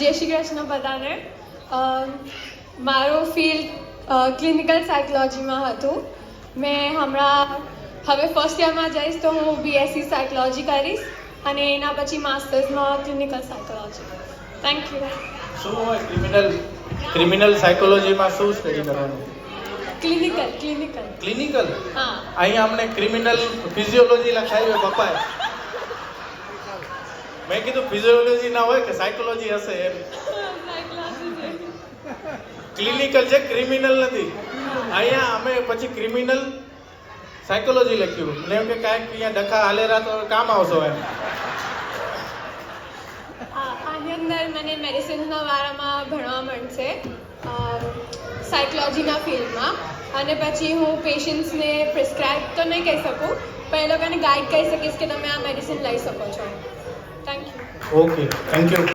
કૃષ્ણ બધાને. મારો field clinical સાયકોલોજીમાં હતું. મેં હમણાં હવે ફર્સ્ટ યરમાં જઈશ તો હું બીએસસી સાયકોલોજી કરીશ અને એના પછી માસ્ટર્સમાં ક્લિનિકલ સાયકોલોજી થેન્ક યુ શું હોય ક્રિમિનલ ક્રિમિનલ સાયકોલોજીમાં શું સ્ટડી કરવાનું? ક્લિનિકલ ક્લિનિકલ ક્લિનિકલ હા. અહીંયા અમને ક્રિમિનલ ફિઝિયોલોજી લખાયું હોય પપ્પાએ. મેં કીધું ફિઝિયોલોજી ના હોય કે સાયકોલોજી હશે એમ. ક્લિનિકલ છે ક્રિમિનલ નથી. અહીંયા અમે પછી ક્રિમિનલ સાયકોલોજી લખ્યું. એટલે એમ કે કાંઈક અહીંયા ડખા હાલેરા તો કામ આવશો એમ. આની અંદર મને મેડિસિનના વારામાં ભણવા મળશે. સાયકોલોજીના ફિલ્ડમાં અને પછી હું પેશન્ટ્સને પ્રિસ્ક્રાઇબ તો નહીં કહી શકું, પણ એ લોકોને ગાઈડ કરી શકીશ કે તમે આ મેડિસિન લઈ શકો છો. Thank you okay thank you